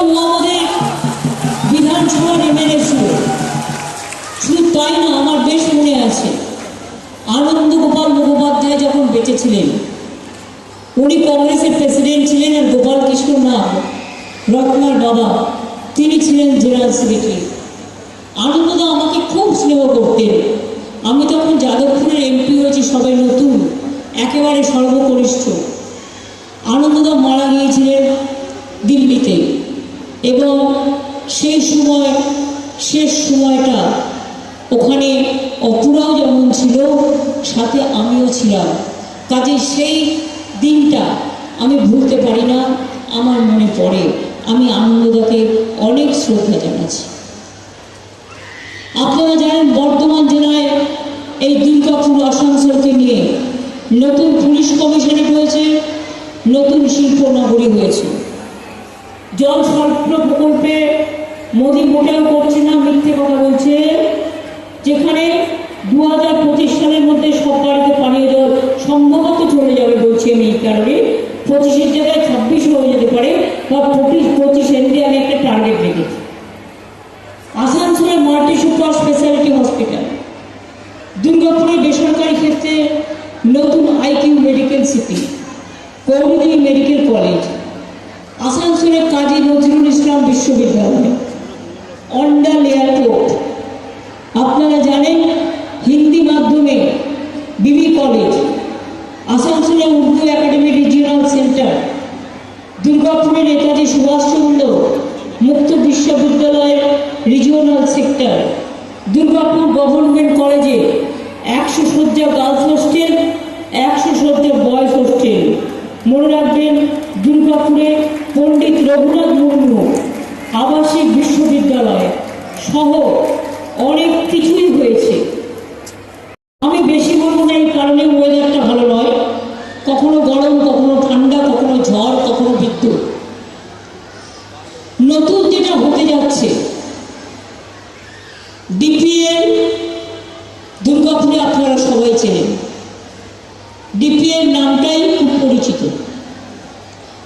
আমাদের বিধানসভার এমএলএ ছিল শুধু তাই না, আমার বেশ মনে আছে, আনন্দ গোপাল মুখোপাধ্যায় যখন বেঁচে উনি কংগ্রেসের প্রেসিডেন্ট ছিলেন আর গোপাল কৃষ্ণ নাথ, রত্নার বাবা, তিনি ছিলেন জেনারেল সেক্রেটারি। আনন্দদা আমাকে খুব স্নেহ করতেন। আমি তখন যাদবপুরের এমপি হয়েছি, সবাই নতুন, একেবারে সর্বকনিষ্ঠ। আনন্দদা মারা গিয়েছিলেন দিল্লিতে। এবং সেই সময়, শেষ সময়টা ওখানে অপুরাও যেমন ছিল, সাথে আমিও ছিলাম। কাজে সেই দিনটা আমি ভুলতে পারি না, আমার মনে পড়ে। আমি আনন্দদাকে অনেক শ্রদ্ধা জানাচ্ছি। আপনারা জানেন, বর্ধমান জেলায় এই দুর্গাপুর আসানসোলকে নিয়ে নতুন পুলিশ কমিশনারেট হয়েছে, নতুন শিল্প নগরী হয়েছে। জল স্বল্প প্রকল্পে মোদি মোটেও করছে না, মিথ্যে কথা বলছে। যেখানে দু হাজার পঁচিশ সালের মধ্যে সরকারকে পানীয় জল সম্ভবত চলে যাবে বলছি আমি এই কারণে। পঁচিশের জায়গায় ছাব্বিশ হয়ে যেতে পারে বা দুর্গাপুর গভর্নমেন্ট কলেজে একশো শয্যা গার্লস হোস্টেল, একশো শয্যা বয়েজ হোস্টেল। মনে রাখবেন, দুর্গাপুরে পণ্ডিত রঘুনাথ মুর্মু আবাসিক বিশ্ববিদ্যালয় সহ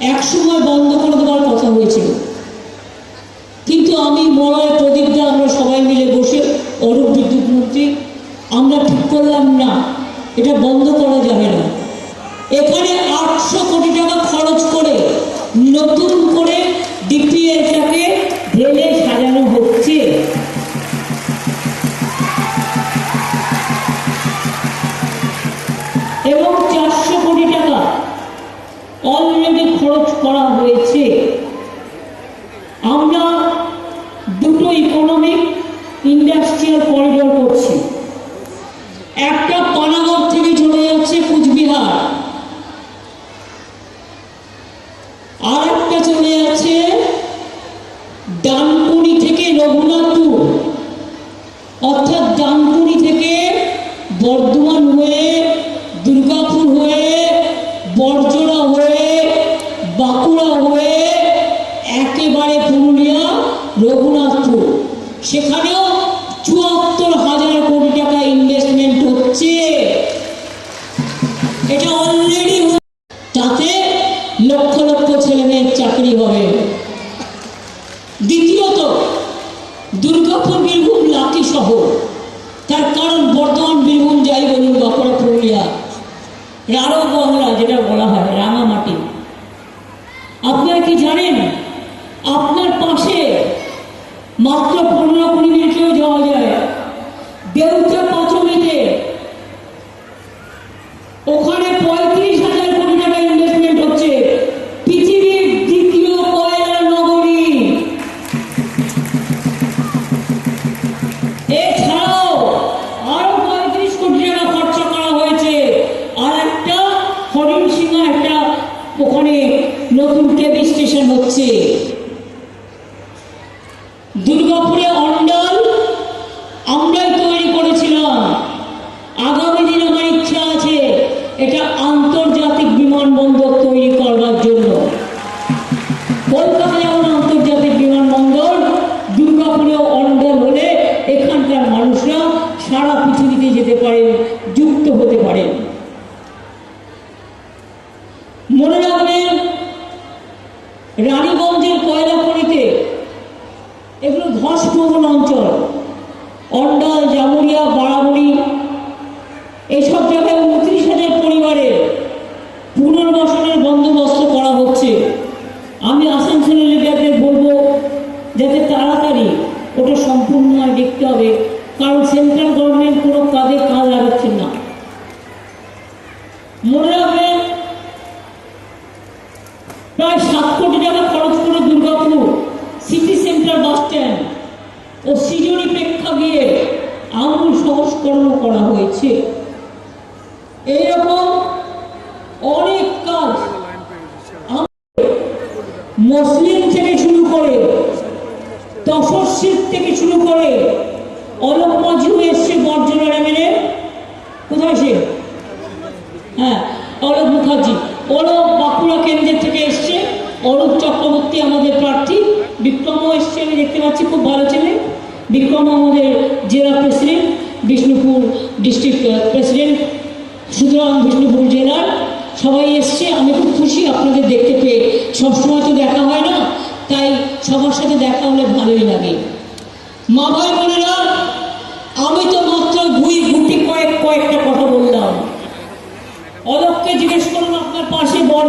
একসময় বন্ধ করে দেওয়ার কথা হয়েছিল। ইন্ডাস্ট্রিয়াল করিডোর করছে। একটা তাতে লক্ষ লক্ষ ছেলে মেয়ের চাকরি হবে দ্বিতীয়ত দুর্গাপুর বীরভূম লাকি শহর তার কারণ বর্তমান বীরভূম যাই বলুন বাঁকুড়া পুরুলিয়া রারো বাংলা যেটা বলা হয় রাঙামাটি আপনারা কি জানেন আপনার পাশে মাত্র পনেরো কুড়ি মিনিটেও যাওয়া যায় দেউচা পাঁচমিতে ওখানে পঁয়ত্রিশ হাজার কোটি টাকা ইনভেস্টমেন্ট হচ্ছে পৃথিবীর দ্বিতীয় কয়লা নগরী এছাড়াও আরও পঁয়ত্রিশ কোটি টাকা খরচা করা হয়েছে আর একটা হরিণ সিংহা একটা ওখানে নতুন কেবি স্টেশন হচ্ছে। মনে রাখবেন খনিতে বিজ্ঞান ও সৃজনী প্রেক্ষাগৃহে আমূল সংস্করণ করা হয়েছে। এইরকম অনেক কাজ মুসলিম থেকে শুরু করে তসর থেকে শুরু করে অলোক মাঝু এসছে বর্জন মেনে কোথায় সে? হ্যাঁ অলোক মুখার্জি। অলোক বাঁকুড়া কেন্দ্রের থেকে এসছে। অলোক চক্রবর্তী আমাদের প্রার্থী। বিক্রম এসছে আমি দেখতে পাচ্ছি খুব ভালো ছেলে। বিক্রম আমাদের জেলা প্রেসিডেন্ট, বিষ্ণুপুর ডিস্ট্রিক্ট প্রেসিডেন্ট, সুতরাং বিষ্ণুপুর জেলার সবাই এসছে। আমি খুব খুশি আপনাদের দেখতে পেয়ে। সবসময় তো দেখা হয় না, তাই সবার সাথে দেখা হলে ভালোই লাগে। মা ভাই বোনেরা, আমি তো মাত্র দুই গুটি কয়েক কয়েকটা কথা বললাম। অলককে জিজ্ঞেস করুন, আপনার পাশে বর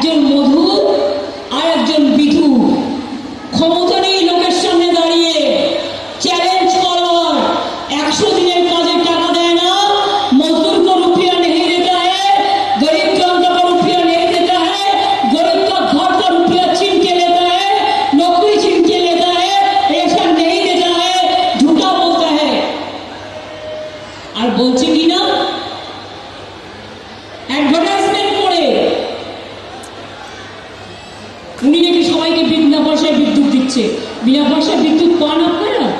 একজন মধু আর একজন বিধু। ক্ষমতা উনি নাকি সবাইকে বিনা পয়সায় বিদ্যুৎ দিচ্ছে। বিনা পয়সায় বিদ্যুৎ পান আপনারা?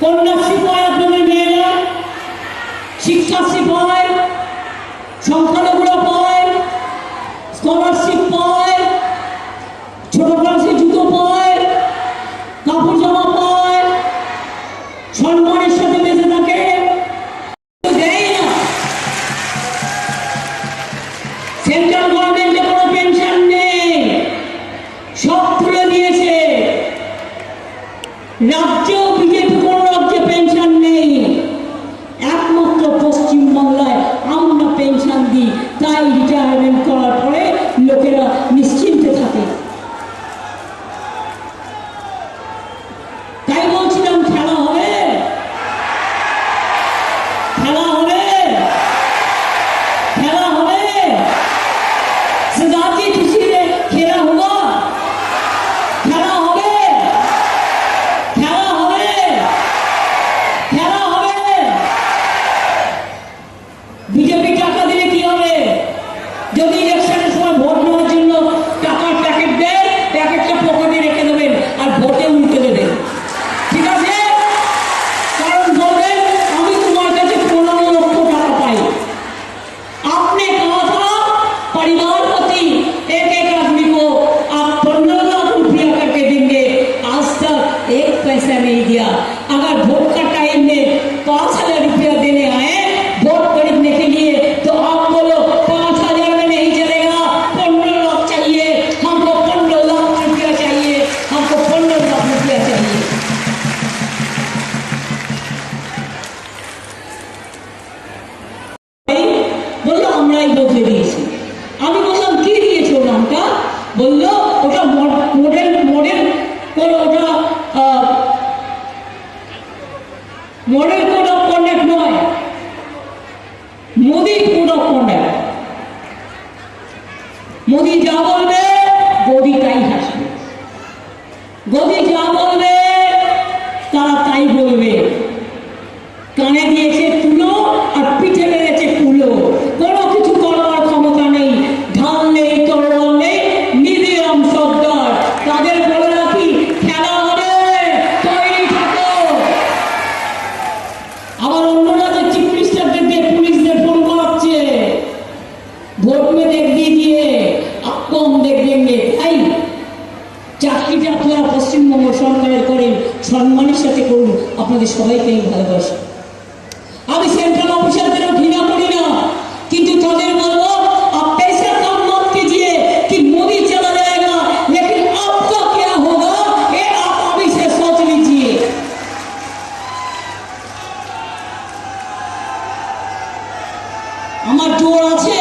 কন্যাশ্রী পায় আপনাদের মেয়েরা শিক্ষাশ্রী পায় সংখ্যালঘু my diamond corporate. বদলে দিয়েছি। আমি বললাম কি দিয়েছ নামটা? বলল ওটা আমার জোর আছে?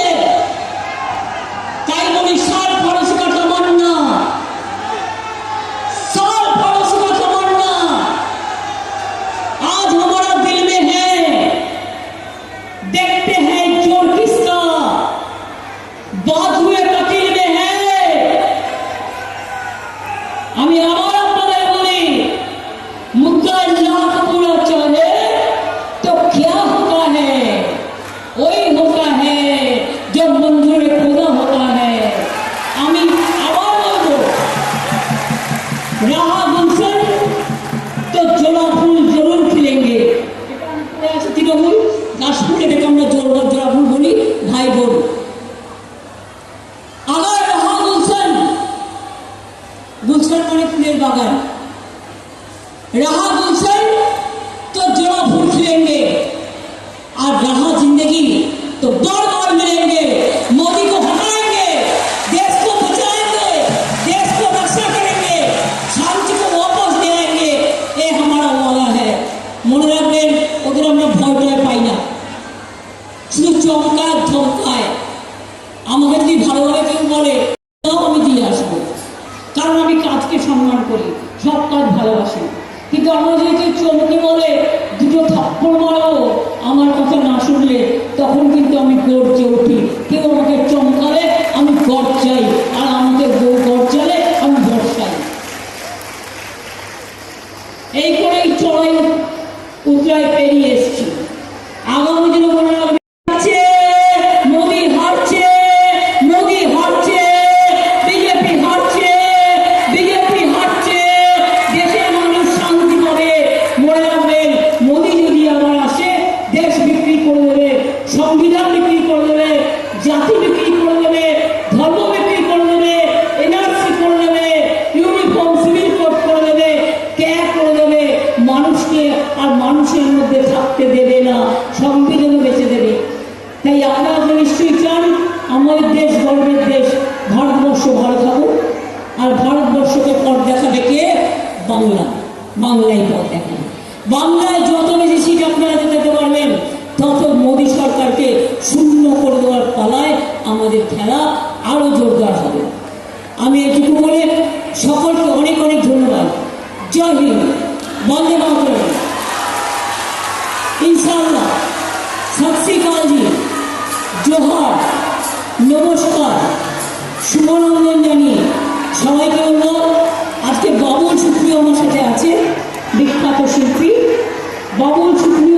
চমকার ধমকায়। আমাকে যদি ভালোভাবে কেউ বলে, তাও আমি দিয়ে আসব। কারণ আমি কাজকে সম্মান করি, সব কাজ ভালোবাসি। কিন্তু আমার যদি কেউ চমকে বলে, দুটো থাপ্পড় মারাবো, আমার কথা না শুনলে, তখন কিন্তু আমি গর্জে উঠি। কেউ আমাকে আমাদের খেলা আরও জোরদার হবে। আমি এটুকু বলে সকলকে অনেক অনেক ধন্যবাদ। জয় হিন্দ। বন্দে মাতরম। ইনশাল্লাহ সত জোহর। নমস্কার। শুভনন্দন জানিয়ে সবাইকে বলব, আজকে বাবুল সুপ্রিয় আমার সাথে আছে বিখ্যাত শিল্পী। বাবুল সুপ্রিয়